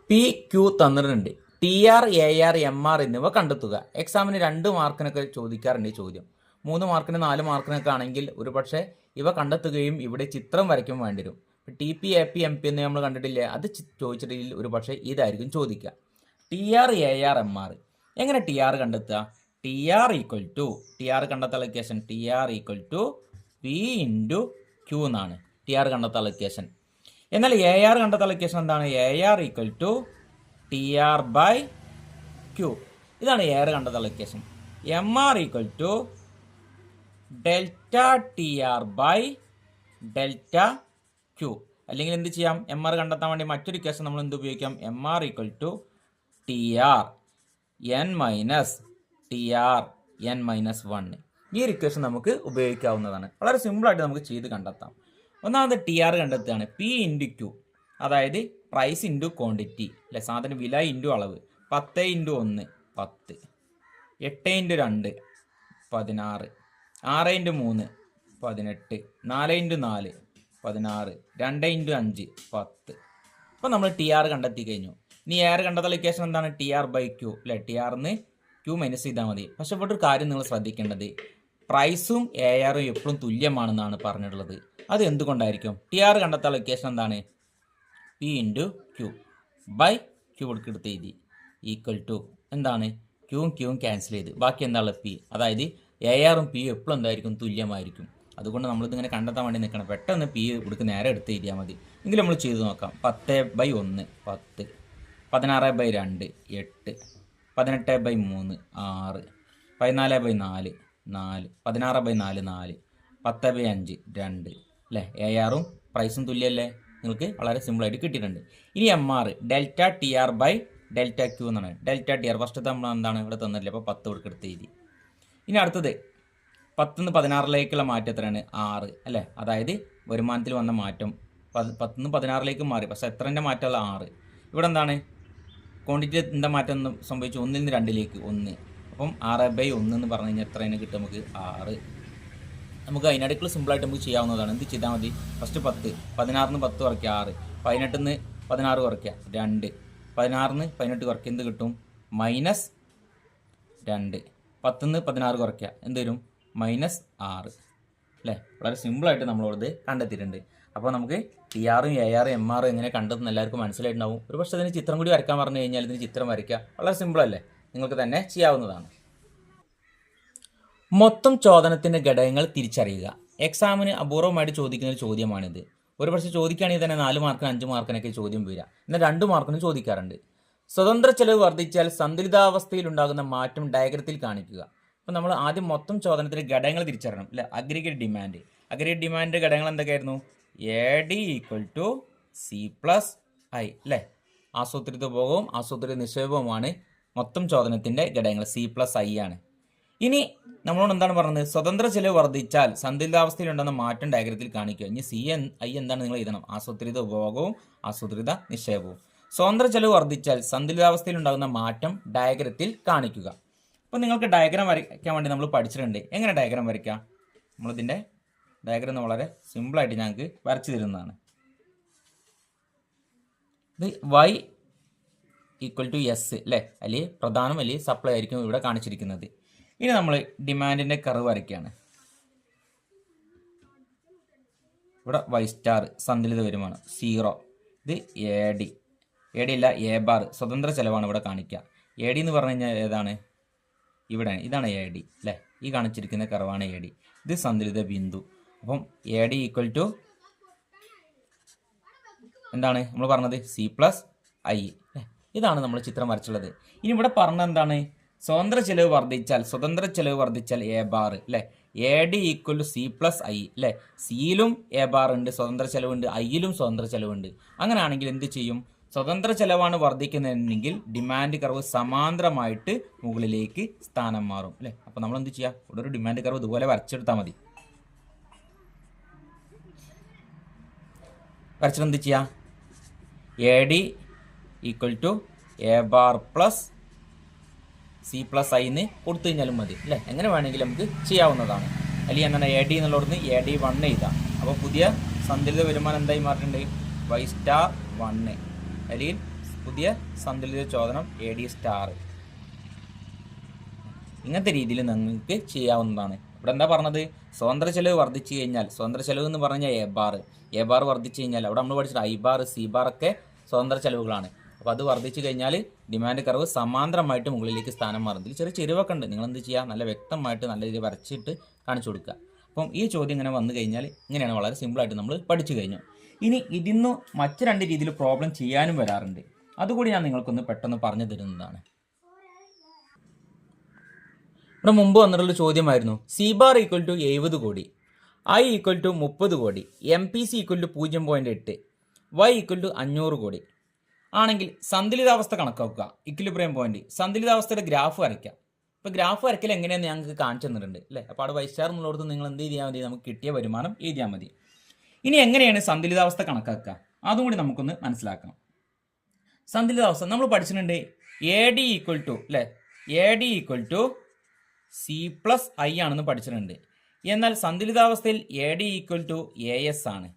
പി ക്യു തന്നിട്ടുണ്ട് T R A R M R എന്നിവ കണ്ടെത്തുക. എക്സാമിന് രണ്ട് മാർക്കിനൊക്കെ ചോദിക്കാറുണ്ട് ഈ ചോദ്യം. മൂന്ന് മാർക്കിന് നാല് മാർക്കിനൊക്കെ ആണെങ്കിൽ ഒരു പക്ഷേ ഇവ കണ്ടെത്തുകയും ഇവിടെ ചിത്രം വരയ്ക്കും വേണ്ടി വരും T P A P M P എന്ന് നമ്മൾ കണ്ടിട്ടില്ലേ അത് ചോദിച്ചിട്ടില്ല ഒരു പക്ഷേ ഇതായിരിക്കും ചോദിക്കുക. T R A R M R എങ്ങനെ ടി ആർ കണ്ടെത്തുക? T R equal to T R കണ്ടെത്തുന്ന location T R equal to P into Q എന്നാണ്. ടി ആർ കണ്ടെത്തുന്ന ലൊക്കേഷൻ എന്നാൽ എ ആർ കണ്ടെത്തുന്ന ലൊക്കേഷൻ എന്താണ്? A R equal to T R by Q ഇതാണ് A R കണ്ടതുള്ള equation M R equal to delta T R by delta Q അല്ലെങ്കിൽ എന്ത് ചെയ്യാം? M R കണ്ടെത്താൻ വേണ്ടി മറ്റൊരു ഇക്വേഷൻ നമ്മൾ എന്ത് ഉപയോഗിക്കാം? M R equal to T R N minus T R N minus one ഈ ഒരു ഇക്വേഷൻ നമുക്ക് ഉപയോഗിക്കാവുന്നതാണ്. വളരെ സിമ്പിളായിട്ട് നമുക്ക് ചെയ്ത് കണ്ടെത്താം. ഒന്നാമത് ടി ആർ കണ്ടെത്തുകയാണ്. പി ഇന്റു ക്യൂ അതായത് പ്രൈസ് ഇന്റു ക്വാണ്ടിറ്റി അല്ലെ സാധന വില ഇന്റു അളവ്. പത്ത് ഇന്റു ഒന്ന് പത്ത്. എട്ട് ഇന്റു രണ്ട് പതിനാറ്. ആറ് ഇന്റു മൂന്ന് പതിനെട്ട്. നാല് ഇന്റു നാല് പതിനാറ്. രണ്ട് ഇന്റു അഞ്ച് പത്ത്. അപ്പോൾ നമ്മൾ ടി ആർ കണ്ടെത്തി കഴിഞ്ഞു. ഇനി എയർ കണ്ടെത്ത ലൊക്കേഷൻ എന്താണ്? ടി ആർ ബൈ ക്യൂ അല്ലെ ടി ആറിന് ക്യൂ മൈനസ് ചെയ്താൽ മതി. പക്ഷെ ഇവിടെ ഒരു കാര്യം നിങ്ങൾ ശ്രദ്ധിക്കേണ്ടത്. പ്രൈസും എ ആറും എപ്പോഴും തുല്യമാണെന്നാണ് പറഞ്ഞിട്ടുള്ളത്. അത് എന്തുകൊണ്ടായിരിക്കും? ടി ആർ കണ്ടെത്താൻ ലൊക്കേഷൻ എന്താണ്? P into Q by Q എടുത്ത് എഴുതി ഈക്വൽ ടു എന്താണ്? ക്യൂവും ക്യൂവും ക്യാൻസൽ ചെയ്ത്. ബാക്കി എന്താണ് പി അതായത് എ ആറും പി എപ്പോഴും എന്തായിരിക്കും? തുല്യമായിരിക്കും. അതുകൊണ്ട് നമ്മളിതിങ്ങനെ കണ്ടെത്താൻ വേണ്ടി നിൽക്കണം. പെട്ടെന്ന് പി കൊടുക്ക് നേരെ എടുത്ത് എഴുതിയാൽ മതി. എങ്കിലും നമ്മൾ ചെയ്ത് നോക്കാം. പത്ത് ബൈ ഒന്ന്. പത്ത്. പതിനാറ് ബൈ രണ്ട്. എട്ട്. പതിനെട്ട് ബൈ മൂന്ന്. ആറ്. പതിനാല് ബൈ നാല്. നാല്. പതിനാറ് ബൈ നാല് നാല്. പത്ത് ബൈ അഞ്ച്. രണ്ട്. അല്ലേ? എ ആറും പ്രൈസും തുല്യമല്ലേ? നിങ്ങൾക്ക് വളരെ സിമ്പിളായിട്ട് കിട്ടിയിട്ടുണ്ട്. ഇനി M R delta T R by delta Q എന്നാണ്. ഡെൽറ്റ ടി ആർ ഫസ്റ്റ് നമ്മൾ എന്താണ് ഇവിടെ തന്നില്ല അപ്പോൾ പത്ത് കൊടുക്കുക എടുത്ത് എഴുതി. ഇനി അടുത്തത് പത്തുനിന്ന് പതിനാറിലേക്കുള്ള മാറ്റം എത്രയാണ്? ആറ് അല്ലേ? അതായത് വരുമാനത്തിൽ വന്ന മാറ്റം. പത് പത്തുനിന്ന് പതിനാറിലേക്ക് മാറി. പക്ഷേ എത്രന്റെ മാറ്റമുള്ള ആറ് ഇവിടെ എന്താണ്? ക്വാണ്ടിറ്റി എന്താ മാറ്റം സംഭവിച്ചു? ഒന്നിൽ നിന്ന് രണ്ടിലേക്ക് ഒന്ന്. അപ്പം ആറ് ബൈ ഒന്ന് എന്ന് പറഞ്ഞു കഴിഞ്ഞാൽ എത്രയാണ് കിട്ടും നമുക്ക്? ആറ് നമുക്ക് അതിനിടയ്ക്കുള്ള സിമ്പിളായിട്ട് നമുക്ക് ചെയ്യാവുന്നതാണ്. എന്ത് ചെയ്താൽ മതി? ഫസ്റ്റ് പത്ത് പതിനാറിന് പത്ത് കുറയ്ക്കുക ആറ്. പതിനെട്ടിന്ന് പതിനാറ് കുറയ്ക്കുക രണ്ട്. പതിനാറിന് പതിനെട്ട് കുറയ്ക്കുക എന്ത് കിട്ടും? മൈനസ് രണ്ട്. പത്തുനിന്ന് പതിനാറ് കുറയ്ക്കുക എന്ത് വരും? മൈനസ് ആറ്. അല്ലേ? വളരെ സിമ്പിളായിട്ട് നമ്മളോട് കണ്ടെത്തിയിട്ടുണ്ട്. അപ്പോൾ നമുക്ക് ടി ആറും എ ആറും എം ആറും എങ്ങനെ കണ്ടെത്തുന്ന എല്ലാവർക്കും മനസ്സിലായിട്ടുണ്ടാവും. ഒരു പക്ഷേ അതിന് ചിത്രം കൂടി വരയ്ക്കാൻ പറഞ്ഞു കഴിഞ്ഞാൽ ഇതിന് ചിത്രം വരയ്ക്കുക വളരെ സിമ്പിളല്ലേ നിങ്ങൾക്ക് തന്നെ ചെയ്യാവുന്നതാണ്. മൊത്തം ചോദനത്തിന്റെ ഘടകങ്ങൾ തിരിച്ചറിയുക. എക്സാമിന് അപൂർവമായിട്ട് ചോദിക്കുന്ന ഒരു ചോദ്യമാണിത്. ഒരു പക്ഷേ ചോദിക്കുകയാണെങ്കിൽ തന്നെ നാല് മാർക്കിന് അഞ്ച് മാർക്കിനൊക്കെ ചോദ്യം വരിക. എന്നാൽ രണ്ട് മാർക്കിനും ചോദിക്കാറുണ്ട്. സ്വതന്ത്ര ചെലവ് വർദ്ധിച്ചാൽ സന്തുലിതാവസ്ഥയിൽ ഉണ്ടാകുന്ന മാറ്റം ഡയഗ്രത്തിൽ കാണിക്കുക. അപ്പോൾ നമ്മൾ ആദ്യം മൊത്തം ചോദനത്തിന്റെ ഘടകങ്ങൾ തിരിച്ചറിയണം. അല്ലെ? അഗ്രിഗേറ്റ് ഡിമാൻഡ് അഗ്രിഗേറ്റ് ഡിമാൻഡ് ഘടകങ്ങൾ എന്തൊക്കെയായിരുന്നു? A D equal to C plus I അല്ലേ? ആസൂത്രിത ആസൂത്രിത നിക്ഷേപവുമാണ് മൊത്തം ചോദനത്തിന്റെ ഘടകങ്ങൾ. സി പ്ലസ് ഐ ആണ്. ഇനി നമ്മളോട് എന്താണ് പറഞ്ഞത്? സ്വതന്ത്ര ചെലവ് വർദ്ധിച്ചാൽ സന്തുലിതാവസ്ഥയിലുണ്ടെന്ന മാറ്റം ഡയഗ്രത്തിൽ കാണിക്കുക. ഇനി സി എൻ ഐ എന്താണ് നിങ്ങൾ എഴുതണം? ആസൂത്രിത ഉപഭോഗവും ആസൂത്രിത നിക്ഷേപവും. സ്വതന്ത്ര ചെലവ് വർദ്ധിച്ചാൽ സന്തുലിതാവസ്ഥയിൽ ഉണ്ടാകുന്ന മാറ്റം ഡയഗ്രത്തിൽ കാണിക്കുക. അപ്പോൾ നിങ്ങൾക്ക് ഡയഗ്രാം വരയ്ക്കാൻ വേണ്ടി നമ്മൾ പഠിച്ചിട്ടുണ്ട്. എങ്ങനെ ഡയഗ്രാം വരയ്ക്കാം? നമ്മളിതിന്റെ ഡയഗ്രാം വളരെ സിമ്പിളായിട്ട് ഞങ്ങൾക്ക് വരച്ചു തരുന്നതാണ്. ഇത് വൈ ഈക്വൽ ടു എസ് അല്ലേ? അല്ലെങ്കിൽ പ്രധാനം അല്ലെങ്കിൽ സപ്ലൈ ആയിരിക്കും ഇവിടെ കാണിച്ചിരിക്കുന്നത്. ഇനി നമ്മൾ ഡിമാൻഡിന്റെ കർവ് വരയ്ക്കുകയാണ് ഇവിടെ വൈ സ്റ്റാർ സന്തുലിത വരുമാണ്. സീറോ ഇത് എ ഡി എ ഡി അല്ല എ ബാർ സ്വതന്ത്ര ചെലവാണ് ഇവിടെ കാണിക്കുക. എ ഡി എന്ന് പറഞ്ഞു കഴിഞ്ഞാൽ ഏതാണ്? ഇവിടെ. ഇതാണ് എ ഡി അല്ലേ? ഈ കാണിച്ചിരിക്കുന്ന കർവാണ് എ ഡി ഇത് സന്തുലിത ബിന്ദു. അപ്പം എ ഡി ഈക്വൽ ടു എന്താണ്? നമ്മൾ പറഞ്ഞത് സി പ്ലസ് ഐ ഇതാണ് നമ്മൾ ചിത്രം വരച്ചുള്ളത്. ഇനി ഇവിടെ പറഞ്ഞ എന്താണ്? സ്വതന്ത്ര ചെലവ് വർദ്ധിച്ചാൽ സ്വതന്ത്ര ചെലവ് വർദ്ധിച്ചാൽ എ ബാർ അല്ലേ A D equal to C plus I അല്ലേ സിയിലും എ ബാർ ഉണ്ട് സ്വതന്ത്ര ചെലവുണ്ട് ഐയിലും സ്വതന്ത്ര ചെലവുണ്ട്. അങ്ങനെയാണെങ്കിൽ എന്ത് ചെയ്യും? സ്വതന്ത്ര ചെലവാണ് വർദ്ധിക്കുന്നതെങ്കിൽ ഡിമാൻഡ് കർവ് സമാന്തരമായിട്ട് മുകളിലേക്ക് സ്ഥാനം മാറും അല്ലേ അപ്പോൾ നമ്മൾ എന്ത് ചെയ്യുക ഇവിടെ ഒരു ഡിമാൻഡ് കർവ് ഇതുപോലെ വരച്ചെടുത്താൽ മതി. വരച്ചിട്ട് എന്ത് ചെയ്യുക A D equal to A bar plus C plus I എന്ന് കൊടുത്തു കഴിഞ്ഞാലും മതി അല്ലേ? എങ്ങനെ വേണമെങ്കിലും നമുക്ക് ചെയ്യാവുന്നതാണ്. അല്ലെങ്കിൽ അങ്ങനെ എ ഡി എന്നുള്ളടത്ത് എ ഡി വൺ എഴുതാം. അപ്പോൾ പുതിയ സന്തുലിത വരുമാനം എന്തായി മാറിയിട്ടുണ്ട് വൈ സ്റ്റാർ വണ്ണ് അല്ലെങ്കിൽ പുതിയ സന്തുലിത ചോദനം എ ഡി സ്റ്റാർ ഇങ്ങനത്തെ രീതിയിൽ നിങ്ങൾക്ക് ചെയ്യാവുന്നതാണ്. ഇവിടെ എന്താ പറഞ്ഞത്? സ്വതന്ത്ര ചെലവ് വർദ്ധിച്ചു കഴിഞ്ഞാൽ സ്വതന്ത്ര ചെലവ് എന്ന് പറഞ്ഞാൽ എ ബാർ എ ബാർ വർദ്ധിച്ചു കഴിഞ്ഞാൽ അവിടെ നമ്മൾ പഠിച്ചിട്ട് ഐ ബാർ സി ബാർ ഒക്കെ സ്വതന്ത്ര ചെലവുകളാണ്. അപ്പോൾ അത് വർദ്ധിച്ചു കഴിഞ്ഞാൽ ഡിമാൻഡ് കർവ് സമാന്തരമായിട്ട് മുകളിലേക്ക് സ്ഥാനം മാറും ഇതിൽ ചെറിയ ചെരുവൊക്കെ ഉണ്ട്. നിങ്ങൾ എന്ത് ചെയ്യുക നല്ല വ്യക്തമായിട്ട് നല്ല രീതിയിൽ വരച്ചിട്ട് കാണിച്ചു കൊടുക്കുക. അപ്പം ഈ ചോദ്യം ഇങ്ങനെ വന്നു കഴിഞ്ഞാൽ ഇങ്ങനെയാണ് വളരെ സിമ്പിളായിട്ട് നമ്മൾ പഠിച്ചു കഴിഞ്ഞു. ഇനി ഇതിന്ന് മറ്റു രണ്ട് രീതിയിൽ പ്രോബ്ലം ചെയ്യാനും വരാറുണ്ട്. അതുകൂടി ഞാൻ നിങ്ങൾക്കൊന്ന് പെട്ടെന്ന് പറഞ്ഞു തരുന്നതാണ്. ഇവിടെ മുമ്പ് വന്നിട്ടുള്ള ചോദ്യമായിരുന്നു. സി ബാർ ഈക്വൽ ടു എഴുപത് കോടി. ഐ ഈക്വൽ ടു മുപ്പത് കോടി. M P C equal to പൂജ്യം പോയിന്റ് എട്ട്. വൈ ഈക്വൽ ടു അഞ്ഞൂറ് കോടി. ആണെങ്കിൽ സന്തുലിതാവസ്ഥ കണക്കാക്കുക. ഇക്വിലിബ്രിയം പോയിന്റ് സന്തുലിതാവസ്ഥയുടെ ഗ്രാഫ് വരയ്ക്കാം ഇപ്പോൾ ഗ്രാഫ് വരയ്ക്കൽ എങ്ങനെയാണെന്ന് ഞങ്ങൾക്ക് കാണിച്ചു തന്നിട്ടുണ്ട് അല്ലേ? അപ്പോൾ അവിടെ വൈസ്റ്റാർ എന്നുള്ളടത്ത് നിങ്ങൾ എന്ത് ചെയ്താൽ മതി? നമുക്ക് കിട്ടിയ വരുമാനം എഴുതിയാൽ മതി. ഇനി എങ്ങനെയാണ് സന്തുലിതാവസ്ഥ കണക്കാക്കുക? അതും കൂടി നമുക്കൊന്ന് മനസ്സിലാക്കണം. സന്തുലിതാവസ്ഥ നമ്മൾ പഠിച്ചിട്ടുണ്ട് എ ഡി ഈക്വൽ ടു അല്ലേ? A D equal to C plus I ആണെന്ന് പഠിച്ചിട്ടുണ്ട്. എന്നാൽ സന്തുലിതാവസ്ഥയിൽ A D equal to A S ആണ്.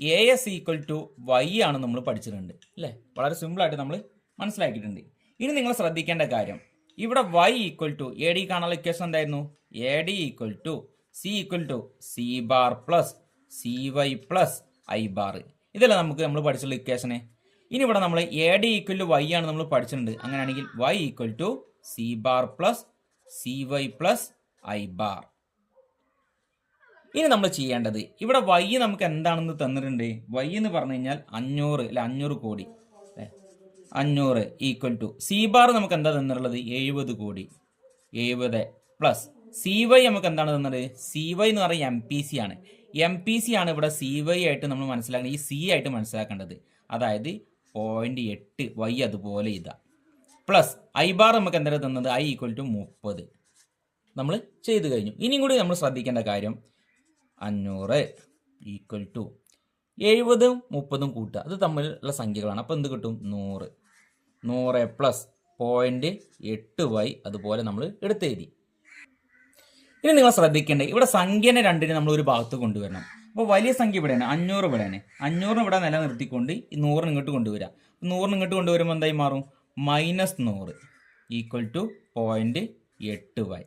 A S equal to Y ആണ് നമ്മൾ പഠിച്ചിട്ടുണ്ട് അല്ലേ? വളരെ സിമ്പിളായിട്ട് നമ്മൾ മനസ്സിലാക്കിയിട്ടുണ്ട്. ഇനി നിങ്ങൾ ശ്രദ്ധിക്കേണ്ട കാര്യം. ഇവിടെ Y equal to A D കാണാനുള്ള ഇക്വേഷൻ എന്തായിരുന്നു? A D equal to C equal to C bar plus C Y plus I bar ഇതല്ല നമുക്ക് നമ്മൾ പഠിച്ചുള്ള ഇക്വേഷനെ ഇനി ഇവിടെ നമ്മൾ A D equal to Y ആണ് നമ്മൾ പഠിച്ചിട്ടുണ്ട്. അങ്ങനെയാണെങ്കിൽ Y equal to C bar plus C Y plus I bar ഇനി നമ്മൾ ചെയ്യേണ്ടത് ഇവിടെ വൈ നമുക്ക് എന്താണെന്ന് തന്നിട്ടുണ്ട്? വൈ എന്ന് പറഞ്ഞു കഴിഞ്ഞാൽ അഞ്ഞൂറ് അല്ലെ അഞ്ഞൂറ് കോടി. അഞ്ഞൂറ് ഈക്വൽ ടു സി ബാർ നമുക്ക് എന്താ തന്നിട്ടുള്ളത്? എഴുപത് കോടി. എഴുപത് പ്ലസ് സി വൈ നമുക്ക് എന്താണ് തന്നത് സി വൈ എന്ന് പറയുന്നത് എം പി സി ആണ്. എം പി സി ആണ് ഇവിടെ സി വൈ ആയിട്ട് നമ്മൾ മനസ്സിലാക്കേണ്ടത്. ഈ സി ആയിട്ട് മനസ്സിലാക്കേണ്ടത്. അതായത് പോയിന്റ് എട്ട് വൈ അതുപോലെ ഇതാ പ്ലസ് ഐ ബാർ നമുക്ക് എന്താണ് തന്നത്? ഐ ഈക്വൽ ടു മുപ്പത്. നമ്മൾ ചെയ്തു കഴിഞ്ഞു. ഇനിയും കൂടി നമ്മൾ ശ്രദ്ധിക്കേണ്ട കാര്യം അഞ്ഞൂറ് ഈക്വൽ ടു എഴുപതും മുപ്പതും കൂട്ടുക. അത് തമ്മിലുള്ള സംഖ്യകളാണ്. അപ്പോൾ എന്ത് കിട്ടും? നൂറ്. നൂറ് പ്ലസ് പോയിന്റ് എട്ട് വൈ അതുപോലെ നമ്മൾ എടുത്തെഴുതി ഇനി നിങ്ങൾ ശ്രദ്ധിക്കേണ്ടത് ഇവിടെ സംഖ്യനെ രണ്ടിനെ നമ്മൾ ഒരു ഭാഗത്ത് കൊണ്ടുവരണം. അപ്പോൾ വലിയ സംഖ്യ ഇവിടെയാണ്. അഞ്ഞൂറ് ഇവിടെയാണ്. അഞ്ഞൂറിന് ഇവിടെ നിലനിർത്തിക്കൊണ്ട് ഈ നൂറിന് ഇങ്ങോട്ട് കൊണ്ടുവരിക. നൂറിന് ഇങ്ങോട്ട് കൊണ്ടുവരുമ്പോൾ എന്തായി മാറും? മൈനസ് നൂറ് ഈക്വൽ ടു പോയിന്റ് എട്ട് വൈ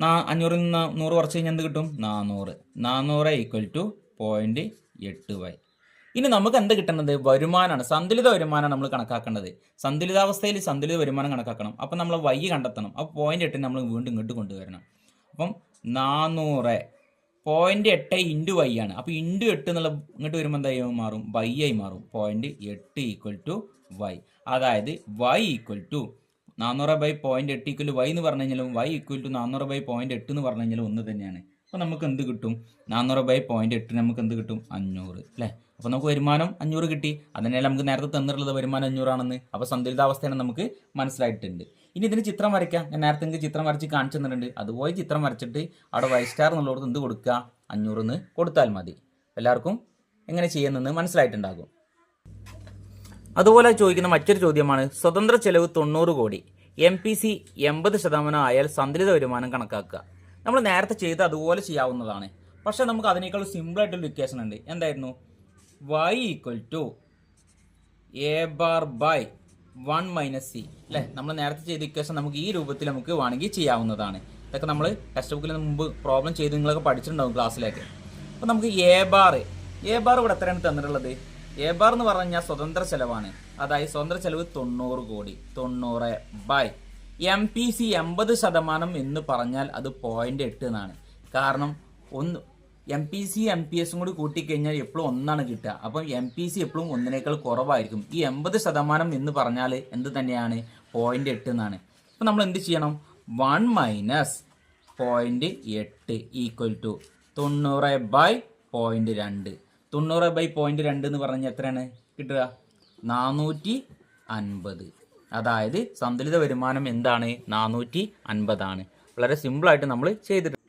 നാ അഞ്ഞൂറിൽ നിന്ന് നൂറ് കുറച്ച് കഴിഞ്ഞാൽ എന്ത് കിട്ടും? നാനൂറ്. നാനൂറ് ഈക്വൽ ടു പോയിന്റ് എട്ട് വൈ ഇനി നമുക്ക് എന്ത് കിട്ടുന്നത് വരുമാനമാണ് സന്തുലിത വരുമാനമാണ് നമ്മൾ കണക്കാക്കേണ്ടത്. സന്തുലിതാവസ്ഥയിൽ സന്തുലിത വരുമാനം കണക്കാക്കണം. അപ്പം നമ്മൾ വൈ കണ്ടെത്തണം. അപ്പോൾ പോയിന്റ് എട്ടിന് നമ്മൾ വീണ്ടും ഇങ്ങോട്ട് കൊണ്ടുവരണം. അപ്പം നാനൂറ് പോയിന്റ് എട്ട് ഇന്റു വൈ ആണ്. അപ്പോൾ ഇന്റു എട്ട് എന്നുള്ള ഇങ്ങോട്ട് വരുമ്പോൾ എന്തായി മാറും? വൈ ആയി മാറും. പോയിന്റ് എട്ട് ഈക്വൽ ടു വൈ അതായത് വൈ ഈക്വൽ ടു നാനൂറ് ബൈ പോയിന്റ് എട്ട് ഈക്വൽ വൈ എന്ന് പറഞ്ഞു കഴിഞ്ഞാലും വൈ ഈക്വൽ ടു നാനൂറ് ബൈ പോയിന്റ് എട്ട് എന്ന് പറഞ്ഞു കഴിഞ്ഞാലും ഒന്ന് തന്നെയാണ്. അപ്പോൾ നമുക്ക് എന്ത് കിട്ടും? നാനൂറ് ബൈ പോയിന്റ് എട്ട് നമുക്ക് എന്ത് കിട്ടും? അഞ്ഞൂറ് അല്ലേ? അപ്പോൾ നമുക്ക് വരുമാനം അഞ്ഞൂറ് കിട്ടി. അതിനെല്ലാം നമുക്ക് നേരത്തെ തന്നിട്ടുള്ളത് വരുമാനം അഞ്ഞൂറാണെന്ന്. അപ്പോൾ സന്തുലിതാവസ്ഥയാണ് നമുക്ക് മനസ്സിലായിട്ടുണ്ട്. ഇനി ഇതിന് ചിത്രം വരയ്ക്കാം. ഞാൻ നേരത്തെ നിങ്ങൾക്ക് ചിത്രം വരച്ച് കാണിച്ചു തന്നിട്ടുണ്ട്. അതുപോലെ ചിത്രം വരച്ചിട്ട് അവിടെ വൈ സ്റ്റാർ എന്നുള്ളവർക്ക് എന്ത് കൊടുക്കുക? അഞ്ഞൂറ് എന്ന് കൊടുത്താൽ മതി. എല്ലാവർക്കും എങ്ങനെ ചെയ്യുന്നതെന്ന് മനസ്സിലായിട്ടുണ്ടാകും. അതുപോലെ ചോദിക്കുന്ന മറ്റൊരു ചോദ്യമാണ് സ്വതന്ത്ര ചെലവ് തൊണ്ണൂറ് കോടി. എം പി സി എൺപത് ശതമാനം ആയാൽ സന്തുലിത വരുമാനം കണക്കാക്കുക. നമ്മൾ നേരത്തെ ചെയ്ത് അതുപോലെ ചെയ്യാവുന്നതാണ്. പക്ഷേ നമുക്ക് അതിനേക്കാൾ സിമ്പിൾ ആയിട്ടുള്ള ഇക്വേഷൻ ഉണ്ട്. എന്തായിരുന്നു? Y equal to A bar by one minus C അല്ലേ? നമ്മൾ നേരത്തെ ചെയ്ത ഇക്വേഷൻ നമുക്ക് ഈ രൂപത്തിൽ നമുക്ക് വേണമെങ്കിൽ ചെയ്യാവുന്നതാണ്. ഇതൊക്കെ നമ്മൾ ടെക്സ്റ്റ് ബുക്കിൽ മുമ്പ് പ്രോബ്ലം ചെയ്ത് നിങ്ങളൊക്കെ പഠിച്ചിട്ടുണ്ടാവും ക്ലാസ്സിലേക്ക് അപ്പോൾ നമുക്ക് എ ബാർ എ ബാർ ഇവിടെ എത്രയാണ് തന്നിട്ടുള്ളത്? എ ബാർ എന്ന് പറഞ്ഞാൽ സ്വതന്ത്ര ചെലവാണ്. അതായത് സ്വതന്ത്ര ചെലവ് തൊണ്ണൂറ് കോടി. തൊണ്ണൂറ്. ബൈ. എം പി സി എൺപത് ശതമാനം എന്ന് പറഞ്ഞാൽ അത് പോയിന്റ് എട്ട് എന്നാണ്. കാരണം ഒന്ന് M P C M P എസും കൂടി കൂട്ടിക്കഴിഞ്ഞാൽ എപ്പോഴും ഒന്നാണ് കിട്ടുക. അപ്പം എം പി സി എപ്പോഴും ഒന്നിനേക്കാൾ കുറവായിരിക്കും. ഈ എൺപത് ശതമാനം എന്ന് പറഞ്ഞാൽ എന്ത് തന്നെയാണ്? പോയിന്റ് എട്ട് എന്നാണ്. അപ്പം നമ്മൾ എന്ത് ചെയ്യണം? വൺ മൈനസ് പോയിന്റ് എട്ട് ഈക്വൽ ടു തൊണ്ണൂറ് ബൈ പോയിന്റ് രണ്ട്. തൊണ്ണൂറ് ബൈ പോയിന്റ് രണ്ട് എന്ന് പറഞ്ഞാൽ എത്രയാണ്? കിട്ടുക? നാനൂറ്റി അൻപത് അതായത് സന്തുലിത വരുമാനം എന്താണ്? നാനൂറ്റി അൻപതാണ് വളരെ സിമ്പിളായിട്ട് നമ്മൾ ചെയ്തിട്ടുണ്ട്.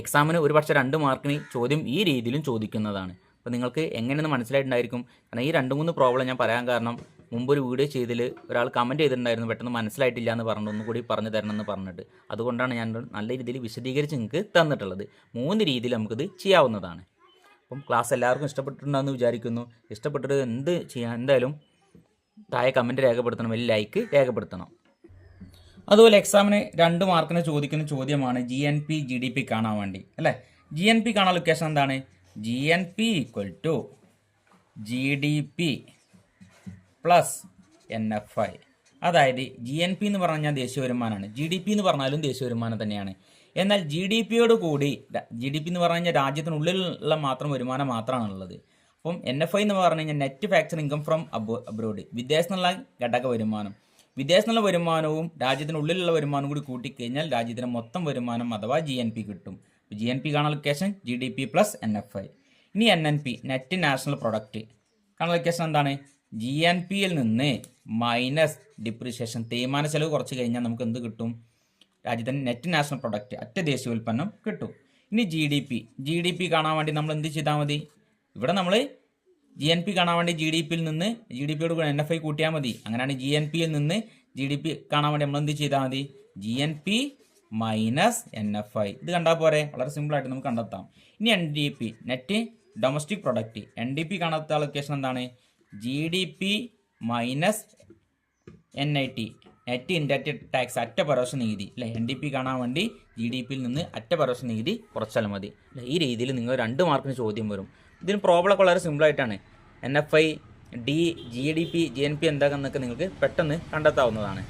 എക്സാമിന് ഒരു പക്ഷേ രണ്ട് മാർക്കിന് ചോദ്യം ഈ രീതിയിലും ചോദിക്കുന്നതാണ്. അപ്പോൾ നിങ്ങൾക്ക് എങ്ങനെയെന്ന് മനസ്സിലായിട്ടുണ്ടായിരിക്കും. കാരണം ഈ രണ്ട് മൂന്ന് പ്രോബ്ലം ഞാൻ പറയാൻ കാരണം മുമ്പ് ഒരു വീഡിയോ ചെയ്തതിൽ ഒരാൾ കമന്റ് ചെയ്തിട്ടുണ്ടായിരുന്നു. പെട്ടെന്ന് മനസ്സിലായിട്ടില്ല എന്ന് പറഞ്ഞു ഒന്നുകൂടി പറഞ്ഞു തരണം എന്ന് പറഞ്ഞിട്ട്. അതുകൊണ്ടാണ് ഞാൻ നല്ല രീതിയിൽ വിശദീകരിച്ച് നിങ്ങൾക്ക് തന്നിട്ടുള്ളത്. മൂന്ന് രീതിയിൽ നമുക്കിത് ചെയ്യാവുന്നതാണ്. അപ്പം ക്ലാസ് എല്ലാവർക്കും ഇഷ്ടപ്പെട്ടിട്ടുണ്ടെന്ന് വിചാരിക്കുന്നു. ഇഷ്ടപ്പെട്ടത് എന്ത് ചെയ്യാൻ എന്തായാലും താഴെ കമന്റ് രേഖപ്പെടുത്തണം. വലിയ ലൈക്ക് രേഖപ്പെടുത്തണം. അതുപോലെ എക്സാമിന് രണ്ട് മാർക്കിന് ചോദിക്കുന്ന ചോദ്യമാണ് G N P G D P കാണാൻ വേണ്ടി. അല്ലേ? ജി എൻ പി കാണാൻ ലൊക്കേഷൻ എന്താണ്? G N P equal to G D P plus N F I അതായത് ജി എൻ പി എന്ന് പറഞ്ഞാൽ ദേശീയ വരുമാനമാണ്. ജി ഡി പി എന്ന് പറഞ്ഞാലും ദേശീയ വരുമാനം തന്നെയാണ്. എന്നാൽ ജി ഡി പിയോട് കൂടി ജി ഡി പി എന്ന് പറഞ്ഞു കഴിഞ്ഞാൽ രാജ്യത്തിനുള്ളിലുള്ള മാത്രം വരുമാനം മാത്രമാണുള്ളത്. അപ്പം എൻ എഫ് ഐ എന്ന് പറഞ്ഞു കഴിഞ്ഞാൽ net factor income from abroad വിദേശത്തുള്ള ഘടക വരുമാനം. വിദേശത്തുള്ള വരുമാനവും രാജ്യത്തിനുള്ളിലുള്ള വരുമാനവും കൂടി കൂട്ടിക്കഴിഞ്ഞാൽ രാജ്യത്തിന് മൊത്തം വരുമാനം അഥവാ ജി എൻ പി കിട്ടും. ജി എൻ പി കാണാൻ location G D P plus N F I ഇനി N N P net national product കാണാൻ ലൊക്കേഷൻ എന്താണ്? ജി എൻ പിയിൽ നിന്ന് മൈനസ് ഡിപ്രിസിയേഷൻ തേയ്മാന ചെലവ് കുറച്ച് കഴിഞ്ഞാൽ നമുക്ക് എന്ത് കിട്ടും? രാജ്യത്തിന് നെറ്റ് നാഷണൽ പ്രൊഡക്റ്റ് അറ്റ ദേശീയ ഉൽപ്പന്നം കിട്ടും. ഇനി G D P G D P കാണാൻ വേണ്ടി നമ്മൾ എന്ത് ചെയ്താൽ മതി? ഇവിടെ നമ്മൾ ജി എൻ പി കാണാൻ വേണ്ടി ജി ഡി പിയിൽ നിന്ന് ജി ഡി പിയോട് കൂടെ എൻ എഫ് ഐ കൂട്ടിയാൽ മതി. അങ്ങനെയാണ് ജി എൻ പിയിൽ നിന്ന് ജി ഡി പി കാണാൻ വേണ്ടി നമ്മൾ എന്ത് ചെയ്താൽ മതി? G N P minus N F I ഇത് കണ്ടാൽ പോരെ? വളരെ സിമ്പിളായിട്ട് നമുക്ക് കണ്ടെത്താം. ഇനി N D P net domestic product N D P കാണാത്ത ലൊക്കേഷൻ എന്താണ്? G D P minus N I T net indirect tax അറ്റ പരോക്ഷ നികുതി. അല്ലെ? എൻ ഡി പി കാണാൻ വേണ്ടി ജി ഡി പിയിൽ നിന്ന് അറ്റ പരോക്ഷ നികുതി കുറച്ചാലും മതി. അല്ലെ? ഈ രീതിയിൽ നിങ്ങൾ രണ്ട് മാർക്കിന് ചോദ്യം വരും. ഇതിന് പ്രോബ്ലമൊക്കെ വളരെ സിമ്പിളായിട്ടാണ് N F I D G D P G N P എന്താണെന്നൊക്കെ നിങ്ങൾക്ക് പെട്ടെന്ന് കണ്ടെത്താവുന്നതാണ്.